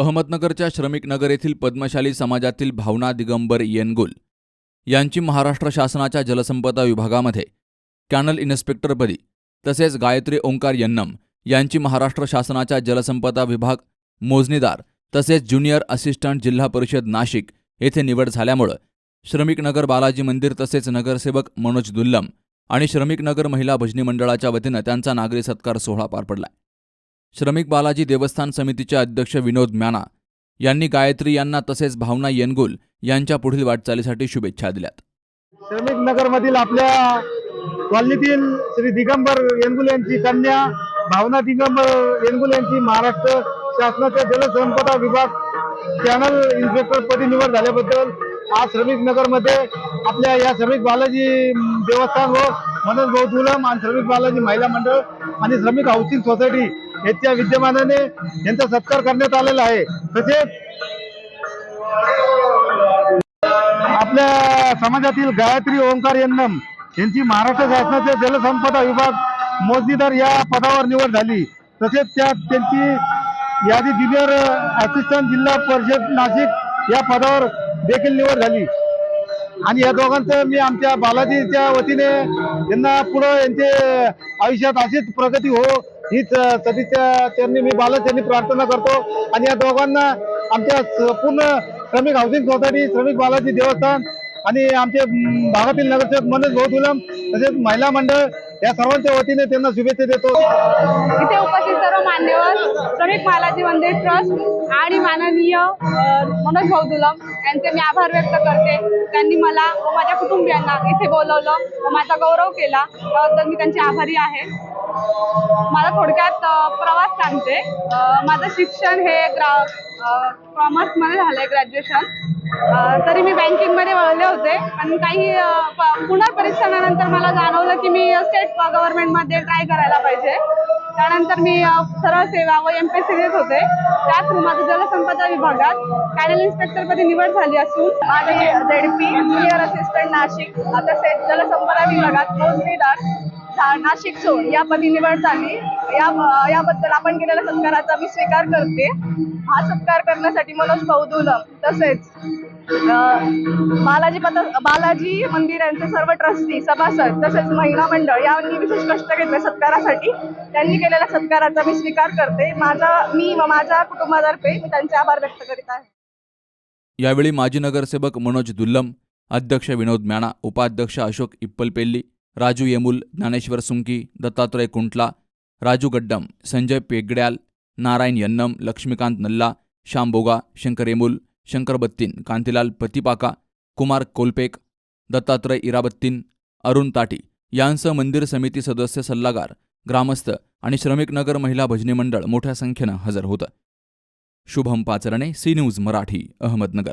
अहमदनगरच्या श्रमिक नगर येथील पद्मशाली समाजातील भावना दिगंबर येनगुल यांची महाराष्ट्र शासनाच्या जलसंपदा विभागामध्ये कॅनल इन्स्पेक्टरपदी तसेच गायत्री ओंकार यन्नम यांची महाराष्ट्र शासनाच्या जलसंपदा विभाग मोजणीदार तसेच ज्युनियर असिस्टंट जिल्हा परिषद नाशिक येथे निवड झाल्यामुळं श्रमिक नगर बालाजी मंदिर तसेच नगरसेवक मनोज दुल्लम आणि श्रमिक नगर महिला भजनी मंडळाच्या वतीनं त्यांचा नागरी सत्कार सोहळा पार पडला. श्रमिक बालाजी देवस्थान समितीचे अध्यक्ष विनोद म्याना यांनी गायत्री यांना तसेच भावना येनगुल यांच्या पुढील वाटचालीसाठी शुभेच्छा दिल्यात. श्रमिक नगर मधील आपल्या कॉलनीतील श्री दिगंबर येनगुल यांची कन्या भावना दिगंबर येनगुल यांची महाराष्ट्र शासनाच्या जलसंपदा विभाग चॅनल इन्स्पेक्टर पदी निवड झाल्याबद्दल आज श्रमिक नगरमध्ये आपल्या या श्रमिक बालाजी देवस्थान व मनोज भाऊ आणि श्रमिक बालाजी महिला मंडळ आणि श्रमिक हाऊसिंग सोसायटी यांच्या विद्यमानाने यांचा सत्कार करण्यात आलेला आहे. तसेच आपल्या समाजातील गायत्री ओंकार यन्नम यांची महाराष्ट्र शासनाचे जलसंपदा विभाग मोजणीदार या पदावर निवड झाली. तसेच त्यात त्यांची यादी ज्युनियर असिस्टंट जिल्हा परिषद नाशिक या पदावर देखील निवड झाली. आणि या दोघांचं मी आमच्या बालाजीच्या वतीने यांना पुढं यांचे आयुष्यात अशीच प्रगती हो हीच सदिच्छा त्यांनी मी बालाजी यांनी प्रार्थना करतो. आणि या दोघांना आमच्या पूर्ण श्रमिक हाऊसिंग सोसायटी श्रमिक बालाजी देवस्थान आणि आमचे भागातील नगरसेवक मनोज भाऊ दुलम तसेच महिला मंडळ या सर्वांच्या वतीने त्यांना शुभेच्छा देतो. इथे उपस्थित सर्व मान्यवर श्रमिक बालाजी मंदिर ट्रस्ट आणि माननीय मनोज भाऊ दुलम यांचे मी आभार व्यक्त करते. त्यांनी मला व माझ्या कुटुंबियांना इथे बोलवलं व माझा गौरव केला. त्याबद्दल मी त्यांची आभारी आहे. मला थोडक्यात प्रवास सांगते. माझं शिक्षण हे ग्रा कॉमर्समध्ये झालं आहे ग्रॅज्युएशन तरी मी बँकिंगमध्ये वळले होते. पण काही पुनर्परीक्षणानंतर मला जाणवलं की मी स्टेट गव्हर्नमेंटमध्ये ट्राय करायला पाहिजे. त्यानंतर मी सरळ सेवा व एम पी एस सी देत होते. त्या थ्रू माझं जलसंपदा विभागात कॅनल इन्स्पेक्टरपदी निवड झाली असून माझे Z P junior assistant Nashik तसेच जलसंपदा विभागात नोंदणीदार नाशिक झोन या पदी निवड झाली या याबद्दल आपण केलेल्या सत्काराचा मी स्वीकार करते. हा सत्कार करण्यासाठी मनोज भाऊ दुलम तसेच बालाजी पत बालाजी मंदिर यांचे सर्व ट्रस्टी सभासद तसेच महिला मंडळ यांनी विशेष कष्ट घेतले सत्कारासाठी. त्यांनी केलेल्या सत्काराचा मी स्वीकार करते. माझा मी व माझ्या कुटुंबातर्फे मी त्यांचे आभार व्यक्त करीत आहे. यावेळी माजी नगरसेवक मनोज दुल्लम अध्यक्ष विनोद म्याणा उपाध्यक्ष अशोक इप्पलपेल्ली राजू येमुल ज्ञानेश्वर सुंकी दत्तात्रय कुंटला राजू गड्डम संजय पेगड्याल नारायण यन्नम लक्ष्मीकांत नल्ला श्याम बोगा शंकर येमुल शंकर बत्तीन कांतीलाल पतिपाका कुमार कोलपेक दत्तात्रय इराबत्तीन अरुण ताटी यांसह मंदिर समिती सदस्य सल्लागार ग्रामस्थ आणि श्रमिक नगर महिला भजनी मंडळ मोठ्या संख्येनं हजर होतं. Shubham Pacharne C news Marathi Ahmednagar.